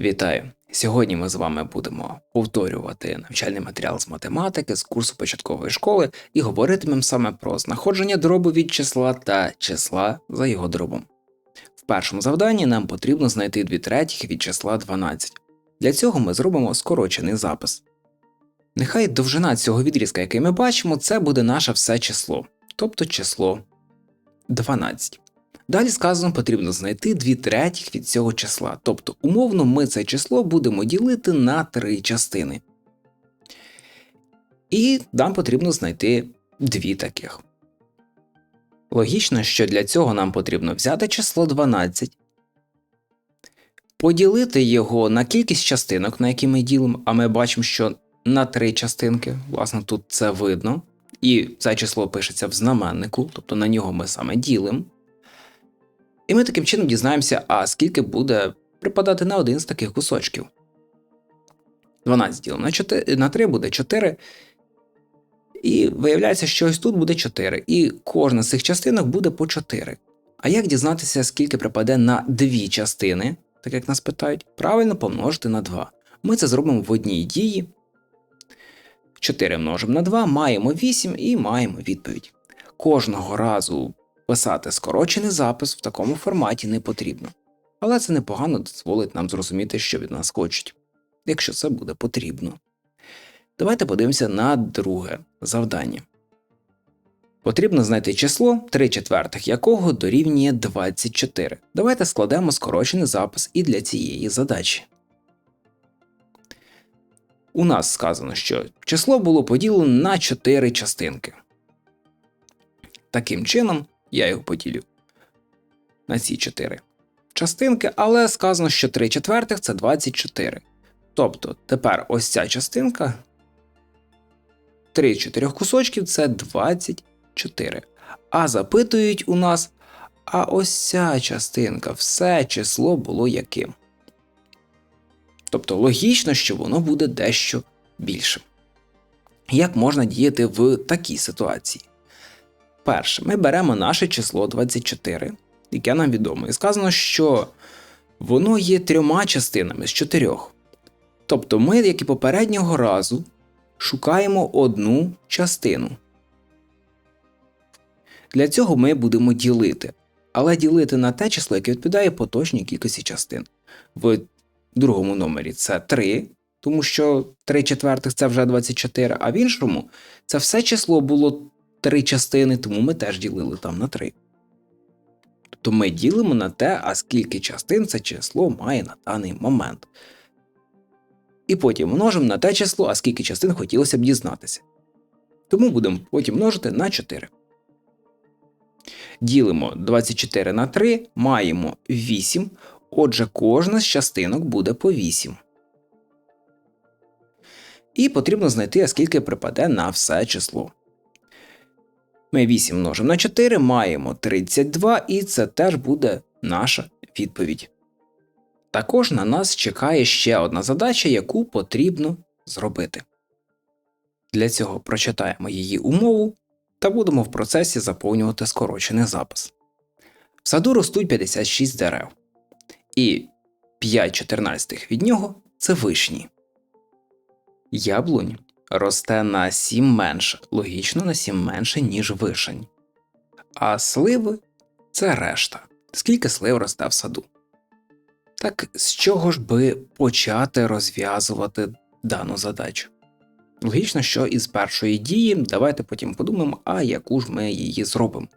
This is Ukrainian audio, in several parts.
Вітаю! Сьогодні ми з вами будемо повторювати навчальний матеріал з математики з курсу початкової школи і говоритимемо саме про знаходження дробу від числа та числа за його дробом. В першому завданні нам потрібно знайти 2 третіх від числа 12. Для цього ми зробимо скорочений запис. Нехай довжина цього відрізка, який ми бачимо, це буде наше все число, тобто число 12. Далі сказано, потрібно знайти 2 третіх від цього числа, тобто умовно ми це число будемо ділити на три частини. І нам потрібно знайти дві таких. Логічно, що для цього нам потрібно взяти число 12, поділити його на кількість частинок, на які ми ділимо, а ми бачимо, що на три частинки, власне, тут це видно. І це число пишеться в знаменнику, тобто на нього ми саме ділимо. І ми таким чином дізнаємося, а скільки буде припадати на один з таких кусочків. 12 ділимо на 4, на 3 буде 4. І виявляється, що ось тут буде 4. І кожна з цих частинок буде по 4. А як дізнатися, скільки припаде на дві частини, так як нас питають, правильно помножити на 2. Ми це зробимо в одній дії. 4 множимо на 2, маємо 8 і маємо відповідь. Кожного разу Писати скорочений запис в такому форматі не потрібно, але це непогано дозволить нам зрозуміти, що від нас хочуть, якщо це буде потрібно. Давайте подивимося на друге завдання. Потрібно знайти число 3 четвертих якого дорівнює 24. Давайте складемо скорочений запис і для цієї задачі. У нас сказано, що число було поділено на 4 частинки. Таким чином, я його поділю на ці 4 частинки, але сказано, що 3 четвертих це 24. Тобто тепер ось ця частинка 3 чотирьох кусочків це 24. А запитують у нас, а ось ця частинка, все число було яким. Тобто логічно, що воно буде дещо більшим. Як можна діяти в такій ситуації? Перше, ми беремо наше число 24, яке нам відомо, і сказано, що воно є трьома частинами з чотирьох. Тобто ми, як і попереднього разу, шукаємо одну частину. Для цього ми будемо ділити, але ділити на те число, яке відповідає поточній кількості частин. В другому номері це 3, тому що 3 четвертих це вже 24, а в іншому це все число було три частини, тому ми теж ділили там на три. Тобто ми ділимо на те, а скільки частин це число має на даний момент. І потім множимо на те число, а скільки частин хотілося б дізнатися. Тому будемо потім множити на 4. Ділимо 24 на 3, маємо 8. Отже, кожна з частинок буде по 8. І потрібно знайти, скільки припаде на все число. Ми 8 множимо на 4, маємо 32, і це теж буде наша відповідь. Також на нас чекає ще одна задача, яку потрібно зробити. Для цього прочитаємо її умову та будемо в процесі заповнювати скорочений запис. В саду ростуть 56 дерев, і 5 чотирнадцятих від нього це вишні. Яблунь росте на 7 менше, логічно на 7 менше, ніж вишень. А сливи це решта. Скільки слив росте в саду. Так з чого ж би почати розв'язувати дану задачу? Логічно, що із першої дії давайте потім подумаємо, а яку ж ми її зробимо.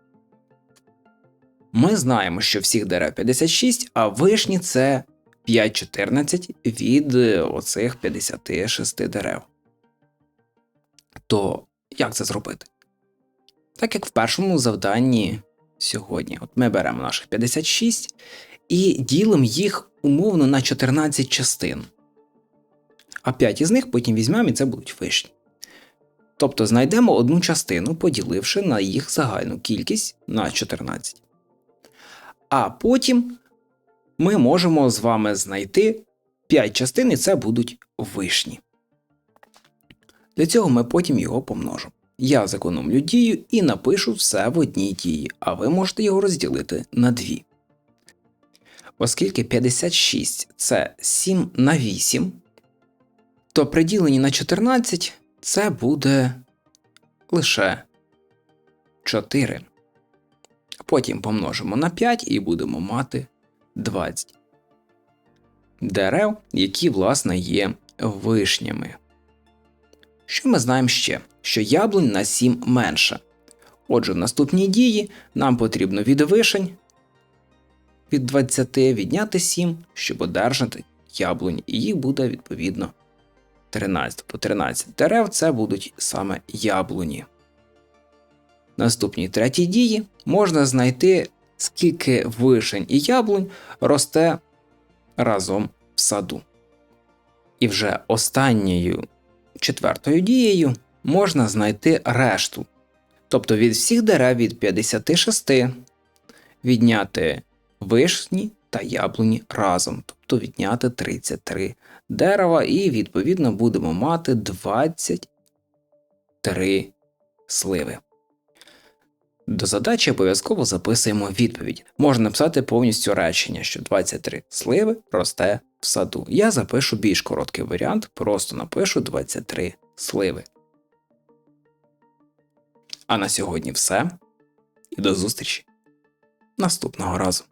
Ми знаємо, що всіх дерев 56, а вишні це 5-14 від оцих 56 дерев то як це зробити? Так як в першому завданні сьогодні, от ми беремо наших 56 і ділимо їх умовно на 14 частин. А 5 із них потім візьмемо і це будуть вишні. Тобто знайдемо одну частину, поділивши на їх загальну кількість на 14. А потім ми можемо з вами знайти 5 частин, і це будуть вишні. Для цього ми потім його помножимо. Я зекономлю дію і напишу все в одній дії, а ви можете його розділити на дві. Оскільки 56 це 7 на 8, то при діленні на 14 це буде лише 4. Потім помножимо на 5 і будемо мати 20 дерев, які, власне, є вишнями. Що ми знаємо ще? Що яблунь на 7 менше. Отже, в наступній дії нам потрібно від вишень від 20 відняти 7, щоб одержати яблунь, і їх буде відповідно 13. Тобто 13 дерев це будуть саме яблуні. В наступній третій дії можна знайти, скільки вишень і яблунь росте разом в саду. І вже останньою четвертою дією можна знайти решту. Тобто від всіх дерев від 56 відняти вишні та яблуні разом, тобто відняти 33 дерева, і відповідно будемо мати 23 сливи. До задачі обов'язково записуємо відповідь. Можна написати повністю речення, що 23 сливи росте в саду. Я запишу більш короткий варіант, просто напишу 23 сливи. А на сьогодні все. І до зустрічі наступного разу.